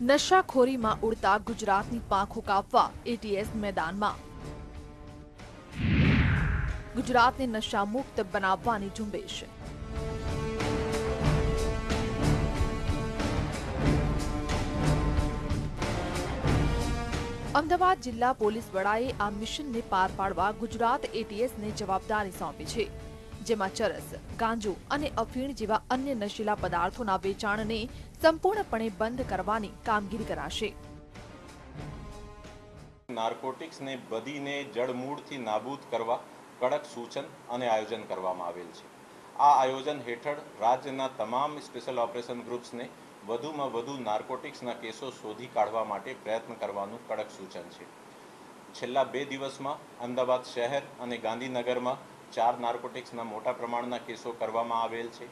નશાખોરીમાં ઉડતા ગુજરાતની પાંખો કાપવા એટીએસ મેદાનમાં. ગુજરાતને નશા મુક્ત બનાવવાની ઝુંબેશ. અમદાવાદ જિલ્લા પોલીસ વડાએ આ મિશનને પાર પાડવા ગુજરાત એટીએસને જવાબદારી સોંપી છે. જેમાં ચરસ, ગાંજો અને અફીણ જેવા અન્ય નશીલા પદાર્થોના વેચાણને સંપૂર્ણપણે બંધ કરવાની કામગીરી કરાશે. નાર્કોટિક્સને બધીને જડમૂળથી નાબૂદ કરવા કડક સૂચન અને આયોજન કરવામાં આવેલ છે. આ આયોજન હેઠળ રાજ્યના તમામ સ્પેશિયલ ઓપરેશન ગ્રુપ્સને વધુમાં વધુ નાર્કોટિક્સના કેસો શોધી કાઢવા માટે પ્રયત્ન કરવાનું કડક સૂચન છે. છેલ્લા બે દિવસમાં અમદાવાદ શહેર અને ગાંધીનગરમાં ચાર નાર્કોટિક્સના મોટા પ્રમાણના કેસો કરવામાં આવેલ છે.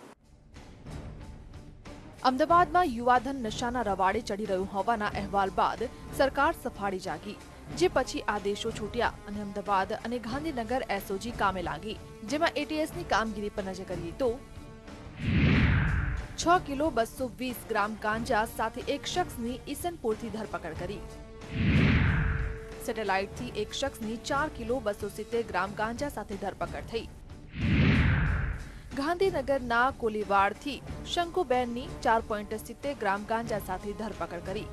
અમદાવાદમાં યુવાધન નશાના રવાડે ચડી રહ્યું હોવાના અહેવાલ બાદ સરકાર સફાળી જાગી, જે પછી આદેશો છૂટ્યા અને અમદાવાદ અને ગાંધીનગર એસઓજી કામે લાગી, જેમાં એટીએસની કામગીરી પર નજર કરીએ તો છ કિલો બસો વીસ ગ્રામ ગાંજા સાથે એક શખ્સની ઈસનપુરથી ધરપકડ કરી. સેટેલાઇટથી એક શખ્સની ચાર કિલો બસો સિત્તેર ગ્રામ ગાંજા સાથે ધરપકડ થઈ. ગાંધીનગરના કોલીવાડથી શંકુબેનની ચાર પોઈન્ટ સિત્તેર ગ્રામ ગાંજા સાથે ધરપકડ કરી.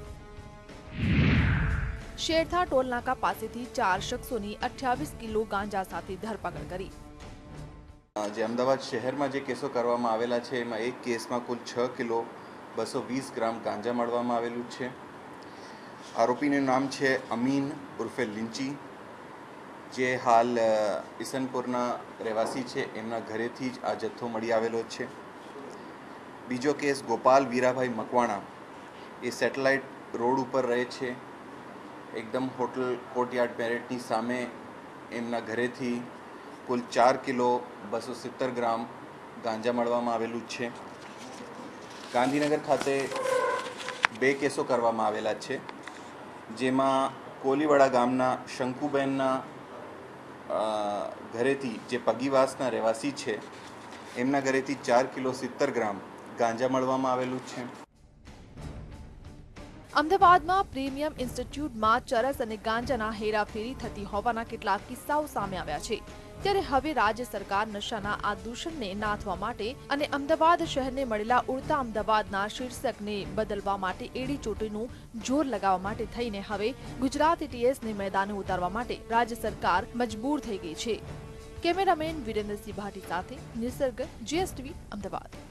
શેરથા ટોલનાકા પાસેથી ચાર શખ્સોની અઠ્યાવીસ કિલો ગાંજા સાથે ધરપકડ કરી. જે અમદાવાદ શહેરમાં જે કેસો કરવામાં આવેલા છે, એમાં એક કેસમાં કુલ છ કિલો બસો વીસ ગ્રામ ગાંજા મળવામાં આવેલું છે. આરોપીનું નામ છે અમીન ઉર્ફે લિંચી, જે હાલ ઈસનપુરના રહેવાસી છે. એમના ઘરેથી જ આ જથ્થો મળી આવેલો છે. બીજો કેસ ગોપાલ વીરાભાઈ મકવાણા. એ સેટેલાઇટ રોડ ઉપર રહે છે. એકદમ હોટલ કોર્ટયાર્ડ મેરેટની સામે એમના ઘરેથી કુલ ચાર કિલો બસો સિત્તેર ગ્રામ ગાંજા મળવામાં આવેલું છે. ગાંધીનગર ખાતે બે કેસો કરવામાં આવેલા છે. જેમાં કોલીવાડા ગામના શંકુબેનના ઘરેથી જે પગીવાસના રહેવાસી છે, એમના ઘરેથી ચાર કિલો સિત્તેર ગ્રામ ગાંજા મળવામાં આવેલું છે. અમદાવાદમાં પ્રીમિયમ ઇન્સ્ટિટ્યૂટમાં ચરસ અને ગાંજાના હેરાફેરી થતી હોવાના કેટલાક કિસ્સાઓ સામે આવ્યા છે. ત્યારે હવે રાજ્ય સરકાર નશાના આ દૂષણને નાથવા માટે અને અમદાવાદ શહેરને મળેલા ઉડતા અમદાવાદના શીર્ષકને બદલવા માટે એડી ચોટીનું જોર લગાવવા માટે થઈને હવે ગુજરાત એટીએસને મેદાને ઉતારવા માટે રાજ્ય સરકાર મજબૂર થઈ ગઈ છે. કેમેરામેન વિરેન્દ્રસિંહ ભાટી સાથે નિસર્ગ, જીએસટીવી, અમદાવાદ.